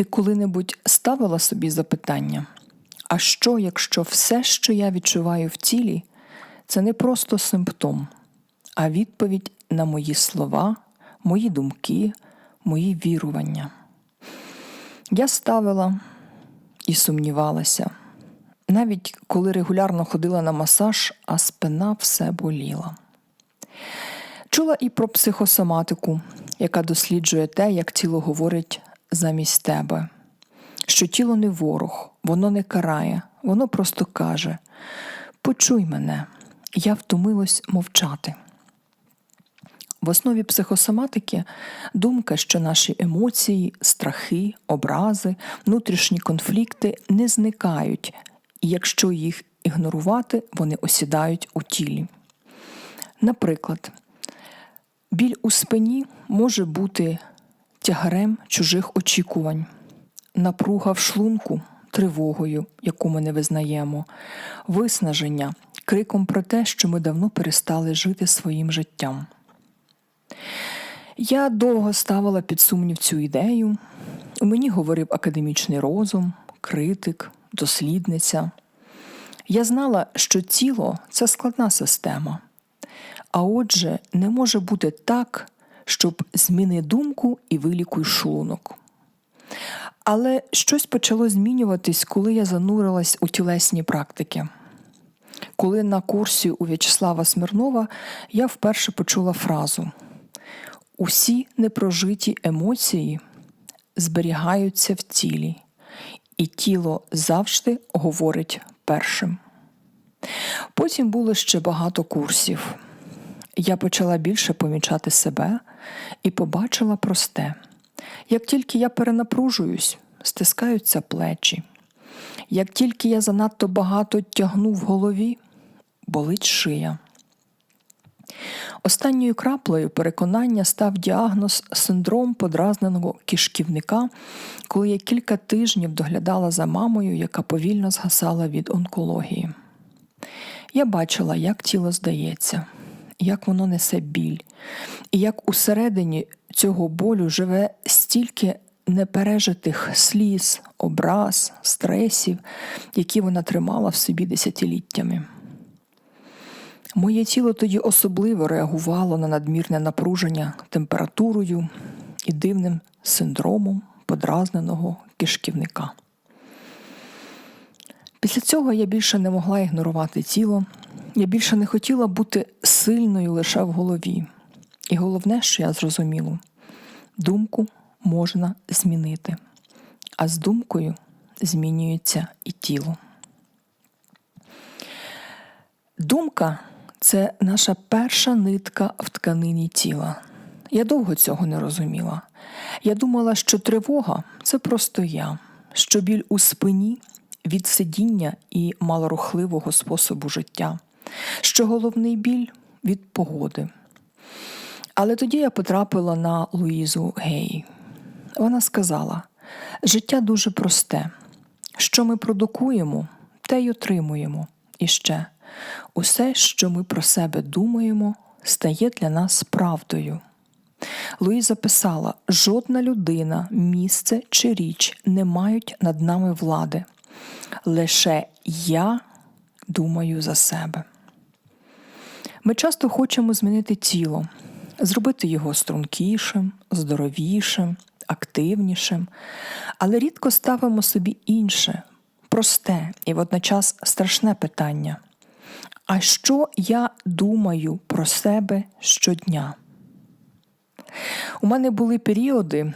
Ти коли-небудь ставила собі запитання, а що, якщо все, що я відчуваю в тілі, це не просто симптом, а відповідь на мої слова, мої думки, мої вірування? Я ставила і сумнівалася, навіть коли регулярно ходила на масаж, а спина все боліла. Чула і про психосоматику, яка досліджує те, як тіло говорить замість тебе, що тіло не ворог, воно не карає, воно просто каже: Почуй мене, я втомилась мовчати. В основі психосоматики думка, що наші емоції, страхи, образи, внутрішні конфлікти не зникають, і якщо їх ігнорувати, вони осідають у тілі. Наприклад, біль у спині може бути тягарем чужих очікувань, напруга в шлунку тривогою, яку ми не визнаємо, виснаження, криком про те, що ми давно перестали жити своїм життям. Я довго ставила під сумнів цю ідею. У мені говорив академічний розум, критик, дослідниця. Я знала, що тіло це складна система, а отже, не може бути так, щоб зміни думку і вилікуй шлунок. Але щось почало змінюватись, коли я занурилась у тілесні практики. Коли на курсі у В'ячеслава Смірнова я вперше почула фразу Усі непрожиті емоції зберігаються в тілі, і тіло завжди говорить першим. Потім було ще багато курсів. Я почала більше помічати себе і побачила просте. Як тільки я перенапружуюсь, стискаються плечі. Як тільки я занадто багато тягну в голові, болить шия. Останньою краплею переконання став діагноз синдром подразненого кишківника, коли я кілька тижнів доглядала за мамою, яка повільно згасала від онкології. Я бачила, як тіло здається, як воно несе біль, і як усередині цього болю живе стільки непережитих сліз, образ, стресів, які вона тримала в собі десятиліттями. Моє тіло тоді особливо реагувало на надмірне напруження температурою і дивним синдромом подразненого кишківника. Після цього я більше не могла ігнорувати тіло, я більше не хотіла бути сильною лише в голові. І головне, що я зрозуміла, думку можна змінити, а з думкою змінюється і тіло. Думка це наша перша нитка в тканині тіла. Я довго цього не розуміла. Я думала, що тривога це просто я, що біль у спині від сидіння і малорухливого способу життя, що головний біль від погоди. Але тоді я потрапила на Луїзу Гей. Вона сказала: життя дуже просте. Що ми продукуємо, те й отримуємо. І ще усе, що ми про себе думаємо, стає для нас правдою. Луїза писала: жодна людина, місце чи річ не мають над нами влади. Лише я думаю за себе. Ми часто хочемо змінити тіло, зробити його стрункішим, здоровішим, активнішим, але рідко ставимо собі інше, просте і водночас страшне питання. А що я думаю про себе щодня? У мене були періоди,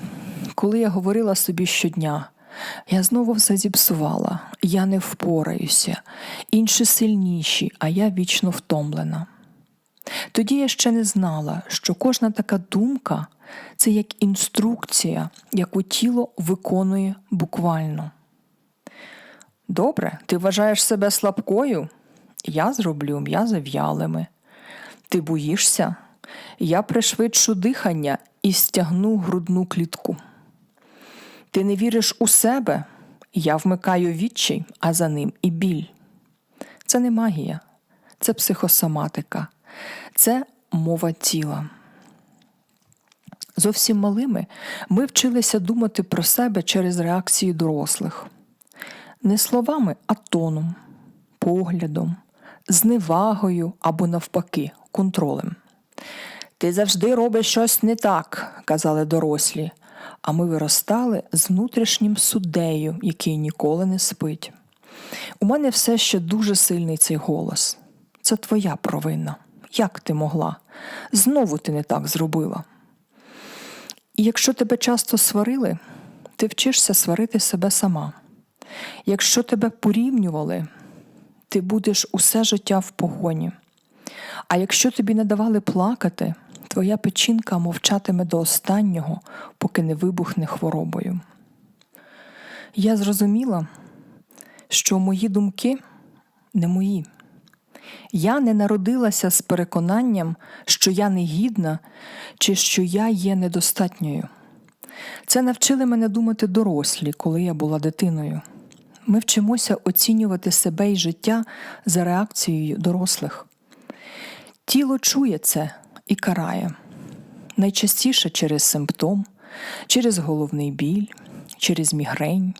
коли я говорила собі щодня. Я знову все зіпсувала, я не впораюся, інші сильніші, а я вічно втомлена. Тоді я ще не знала, що кожна така думка це як інструкція, яку тіло виконує буквально. Добре, ти вважаєш себе слабкою? Я зроблю м'язи в'ялими. Ти боїшся? Я пришвидшу дихання і стягну грудну клітку. Ти не віриш у себе? Я вмикаю відчай, а за ним і біль. Це не магія, це психосоматика, це мова тіла. Зовсім малими ми вчилися думати про себе через реакції дорослих. Не словами, а тоном, поглядом, зневагою або, навпаки, контролем. Ти завжди робиш щось не так, казали дорослі, а ми виростали з внутрішнім суддею, який ніколи не спить. У мене все ще дуже сильний цей голос. Це твоя провина. Як ти могла? Знову ти не так зробила. І якщо тебе часто сварили, ти вчишся сварити себе сама. Якщо тебе порівнювали, ти будеш усе життя в погоні. А якщо тобі не давали плакати, твоя печінка мовчатиме до останнього, поки не вибухне хворобою. Я зрозуміла, що мої думки не мої. Я не народилася з переконанням, що я негідна чи що я є недостатньою. Це навчили мене думати дорослі, коли я була дитиною. Ми вчимося оцінювати себе і життя за реакцією дорослих. Тіло чує це і карає найчастіше через симптом, через головний біль, через мігрень,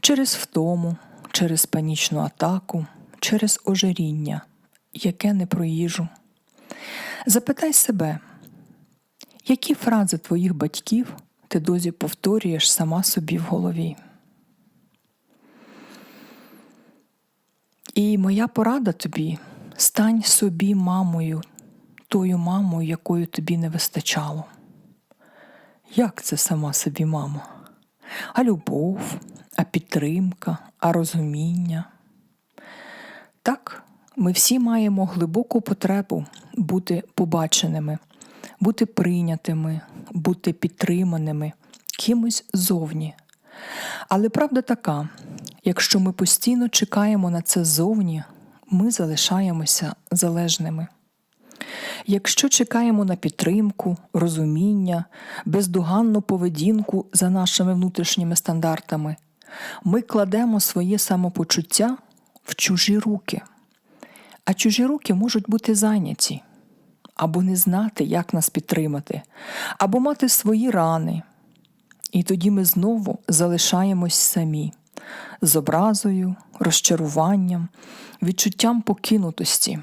через втому, через панічну атаку, через ожиріння, яке не про їжу. Запитай себе, які фрази твоїх батьків ти дозі повторюєш сама собі в голові. І моя порада тобі стань собі мамою, тою мамою, якою тобі не вистачало. Як це сама собі мама? А любов, а підтримка, а розуміння. Так, ми всі маємо глибоку потребу бути побаченими, бути прийнятими, бути підтриманими кимось зовні. Але правда така, якщо ми постійно чекаємо на це зовні, ми залишаємося залежними. Якщо чекаємо на підтримку, розуміння, бездоганну поведінку за нашими внутрішніми стандартами, ми кладемо своє самопочуття в чужі руки, а чужі руки можуть бути зайняті, або не знати, як нас підтримати, або мати свої рани. І тоді ми знову залишаємось самі з образою, розчаруванням, відчуттям покинутості.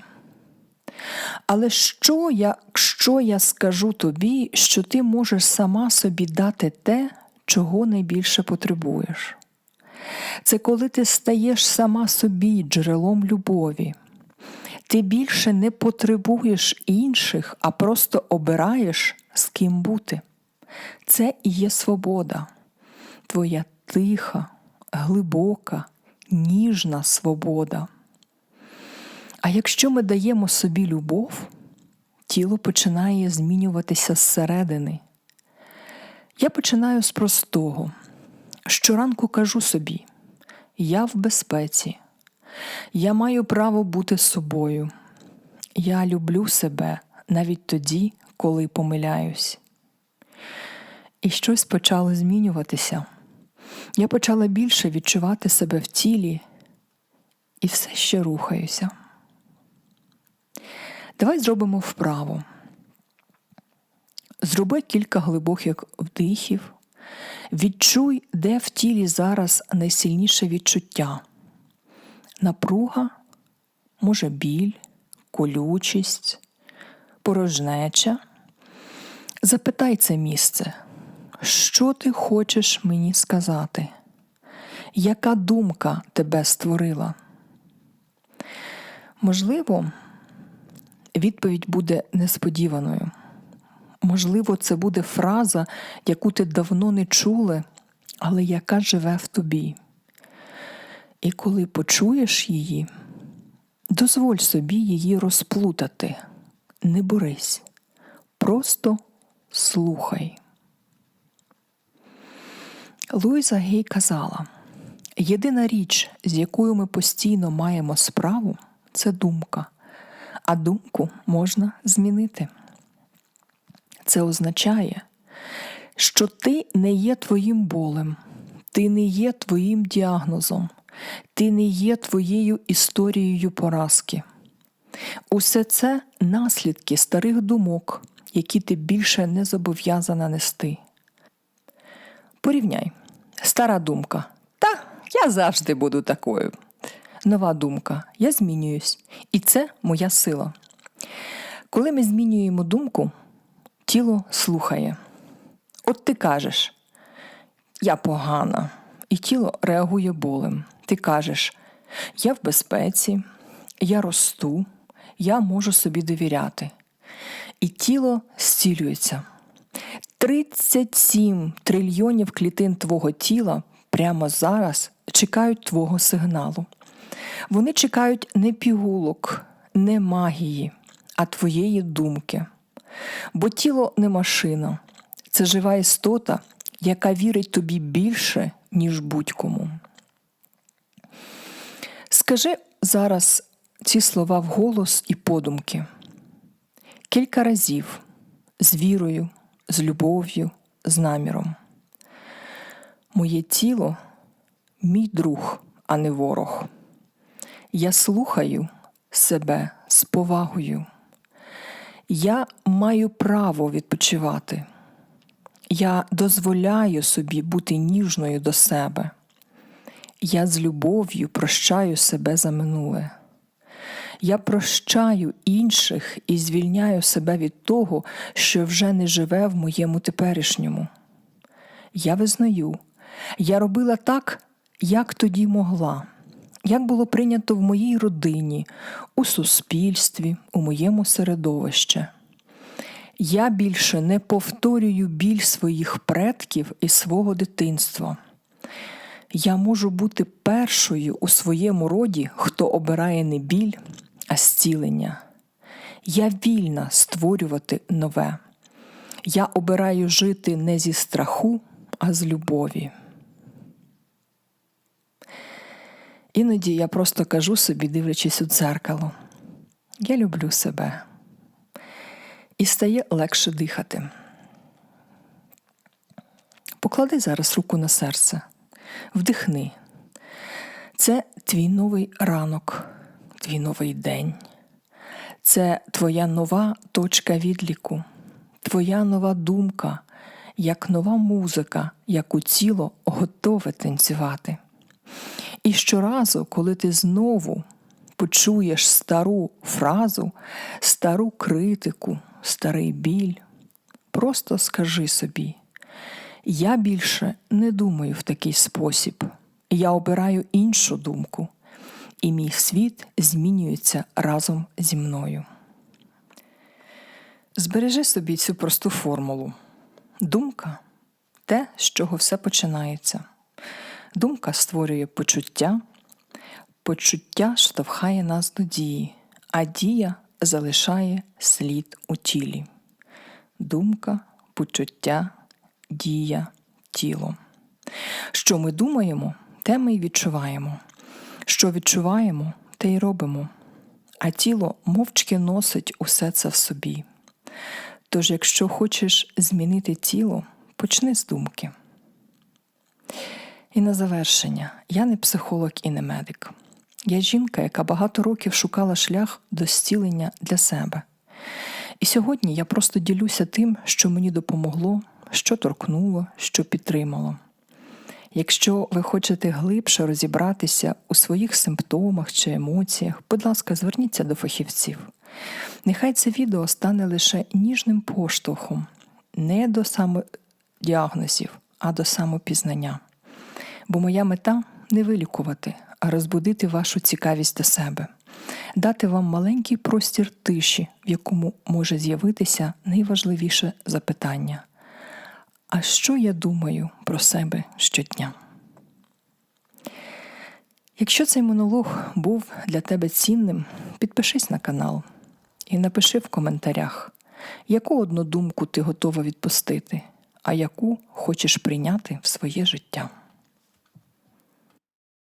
Але що, якщо я скажу тобі, що ти можеш сама собі дати те, чого найбільше потребуєш? Це коли ти стаєш сама собі джерелом любові. Ти більше не потребуєш інших, а просто обираєш, з ким бути. Це і є свобода, твоя тиха, глибока, ніжна свобода. А якщо ми даємо собі любов, тіло починає змінюватися зсередини. Я починаю з простого. Щоранку кажу собі: я в безпеці, я маю право бути собою. Я люблю себе навіть тоді, коли помиляюсь. І щось почало змінюватися. Я почала більше відчувати себе в тілі і все ще рухаюся. Давай зробимо вправо. Зроби кілька глибоких вдихів. Відчуй, де в тілі зараз найсильніше відчуття. Напруга, може біль, колючість, порожнеча. Запитай це місце, що ти хочеш мені сказати? Яка думка тебе створила? Можливо, відповідь буде несподіваною. Можливо, це буде фраза, яку ти давно не чули, але яка живе в тобі. І коли почуєш її, дозволь собі її розплутати, не борись, просто слухай. Луїза Гей казала: єдина річ, з якою ми постійно маємо справу, це думка а думку можна змінити. Це означає, що ти не є твоїм болем, ти не є твоїм діагнозом, ти не є твоєю історією поразки. Усе це наслідки старих думок, які ти більше не зобов'язана нести. Порівняй, стара думка. Та я завжди буду такою. Нова думка. Я змінююсь. І це моя сила. Коли ми змінюємо думку, тіло слухає. От ти кажеш, я погана, і тіло реагує болем. Ти кажеш, я в безпеці, я росту, я можу собі довіряти. І тіло зцілюється. 37 трильйонів клітин твого тіла прямо зараз чекають твого сигналу. Вони чекають не пігулок, не магії, а твоєї думки. Бо тіло не машина, це жива істота, яка вірить тобі більше, ніж будь-кому. Скажи зараз ці слова вголос і подумки. Кілька разів з вірою, з любов'ю, з наміром. Моє тіло мій друг, а не ворог. Я слухаю себе з повагою. Я маю право відпочивати. Я дозволяю собі бути ніжною до себе. Я з любов'ю прощаю себе за минуле. Я прощаю інших і звільняю себе від того, що вже не живе в моєму теперішньому. Я визнаю, я робила так, як тоді могла, як було прийнято в моїй родині, у суспільстві, у моєму середовищі. Я більше не повторюю біль своїх предків і свого дитинства. Я можу бути першою у своєму роді, хто обирає не біль, а зцілення. Я вільна створювати нове. Я обираю жити не зі страху, а з любові. Іноді я просто кажу собі, дивлячись у дзеркало. Я люблю себе. І стає легше дихати. Поклади зараз руку на серце, вдихни. Це твій новий ранок, твій новий день. Це твоя нова точка відліку, твоя нова думка, як нова музика, яку тіло готове танцювати. І щоразу, коли ти знову почуєш стару фразу, стару критику, старий біль, просто скажи собі: я більше не думаю в такий спосіб, я обираю іншу думку, і мій світ змінюється разом зі мною. Збережи собі цю просту формулу. Думка те, з чого все починається. Думка створює почуття, почуття штовхає нас до дії, а дія залишає слід у тілі. Думка, почуття, дія, тіло. Що ми думаємо, те ми й відчуваємо. Що відчуваємо, те й робимо. А тіло мовчки носить усе це в собі. Тож, якщо хочеш змінити тіло, почни з думки. І на завершення, я не психолог і не медик. Я жінка, яка багато років шукала шлях до зцілення для себе. І сьогодні я просто ділюся тим, що мені допомогло, що торкнуло, що підтримало. Якщо ви хочете глибше розібратися у своїх симптомах чи емоціях, будь ласка, зверніться до фахівців. Нехай це відео стане лише ніжним поштовхом, не до самодіагнозів, а до самопізнання. Бо моя мета не вилікувати, розбудити вашу цікавість до себе, дати вам маленький простір тиші, в якому може з'явитися найважливіше запитання. А що я думаю про себе щодня? Якщо цей монолог був для тебе цінним, підпишись на канал і напиши в коментарях, яку одну думку ти готова відпустити, а яку хочеш прийняти в своє життя.